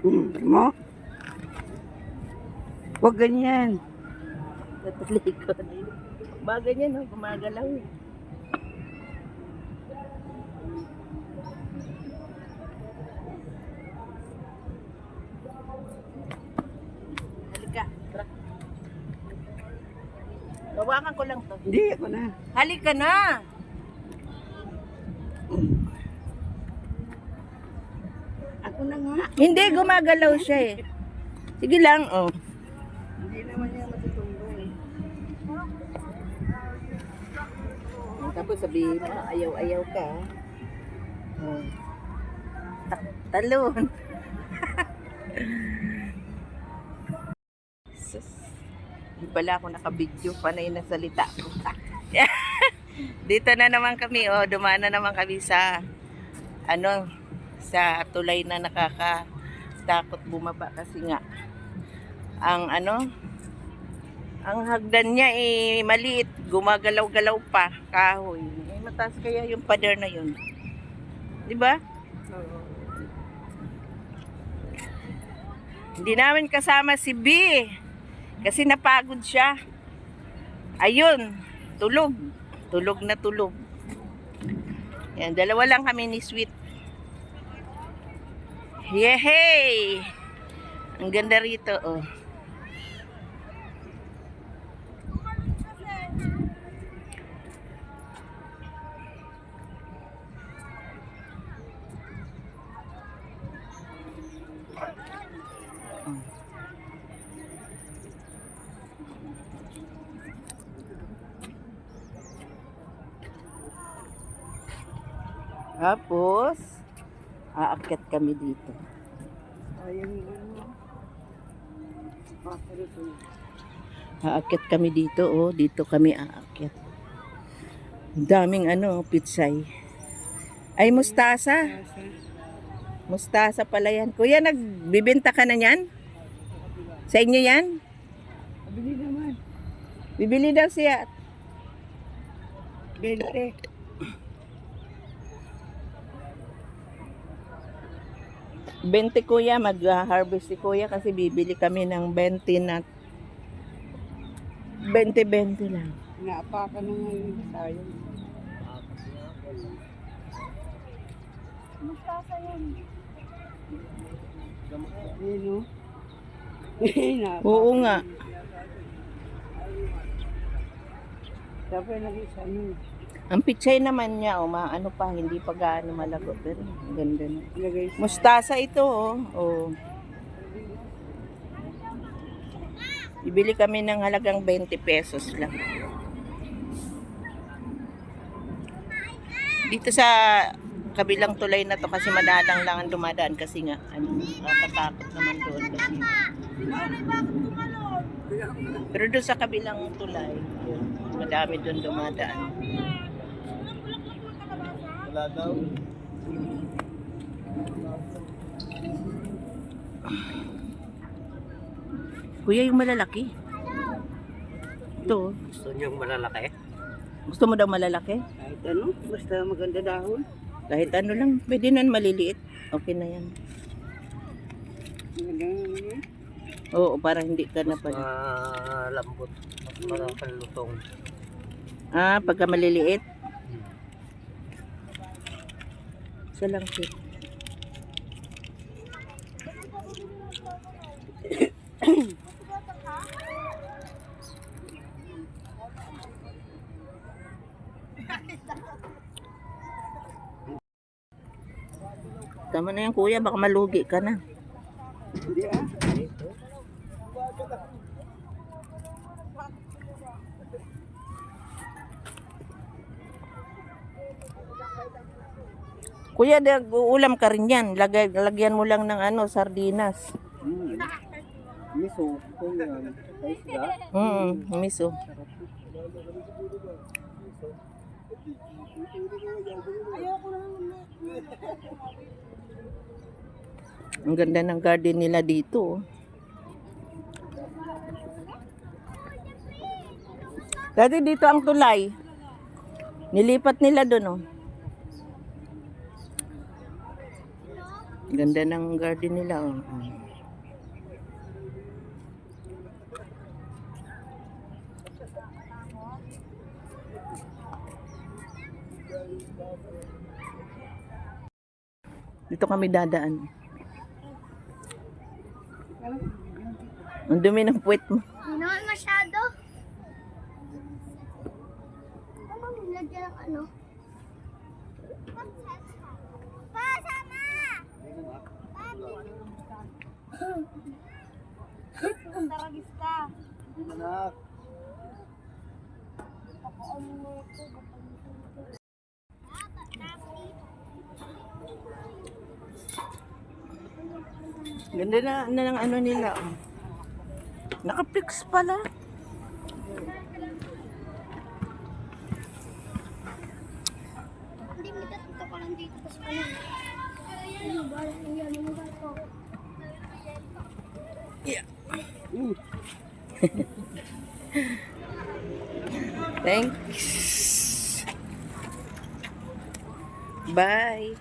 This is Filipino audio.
Hmm, mo? Huwag ganyan. Natalikod. Bagay niya, no? Gumagalaw eh. Halika. Tara. Gawakan ko lang to. Hindi, ako na. Halika na! Ako na nga. Hindi, gumagalaw siya eh. Sige lang, oh. Hindi naman niya matutuloy. Tapos sabihin mo, ayaw-ayaw ka. Oh. Ta- talon. Sus. Di pala ako nakabidyo, panay na salita ko. Dito na naman kami, oh, dumaan na naman kami sa ano, sa tulay na nakakatakot bumaba kasi nga ang ano, ang hagdan niya eh maliit, gumagalaw-galaw pa, kahoy. Eh, mataas kaya yung pader na yun. Di ba? Hindi namin kasama si B. Kasi napagod siya. Ayun, tulog. Tulog na tulog. Yan, dalawa lang kami ni Sweet. Yehey! Ang ganda rito, oh. Tapos, aakyat kami dito. Ayun, ano. Ah. Aakyat kami dito, oh. Dito kami aakyat. Daming ano, pitsay. Ay, mustasa. Mustasa pala yan. Kuya, nagbibenta ka na yan? Sa inyo yan? Bili naman. Bibili daw siya. 20. Bente kuya, mag-harvest si kuya kasi bibili kami ng 20 na 20-20 lang. Naapakan na ngayon tayo. Mustasa yan. Naapakan. Oo nga. Dapat nag-isa, ano. Ang pichay naman niya, oh, maano pa, hindi pa gaano malago. Pero ganda na. Mustasa ito, oh. oh. Ibili kami ng halagang 20 pesos lang. Dito sa kabilang tulay na to kasi madalang lang ang dumadaan kasi nga ano, natatakot naman doon kasi. Pero doon sa kabilang tulay, madami doon dumadaan. Wala daw. Kuya, yung malalaki. Ito, oh. Gusto niyong malalaki? gusto mo daw malalaki? Kahit ano, basta maganda dahon. Kahit ano lang, pwede na maliliit. Okay na yan. Oo, para hindi ka na pala. Malambot. Mas marapal lutong. Ah, pagka maliliit. Isa lang siya. Tama na yan kuya, baka malugi ka na. Hindi ah. Kuya, ulam ka rin yan. Lagay, lagyan mo lang ng ano, sardinas. Hmm. Miso. Mm, miso. Ang ganda ng garden nila dito. oh. Dati dito ang tulay. Nilipat nila doon oh. Ganda ng garden nila. Oh. Dito kami dadaan. Ang dumi ng puwet mo. Naman masyado. Ano nilagyan ano? Taragis ka. Anak. Ganda na, na ng ano nila. Oh. Naka-fix pala. Hindi mo dito ko lang dito. Tapos ano? Ano ba? Ano yan? Ano ba ito? Thanks. Bye.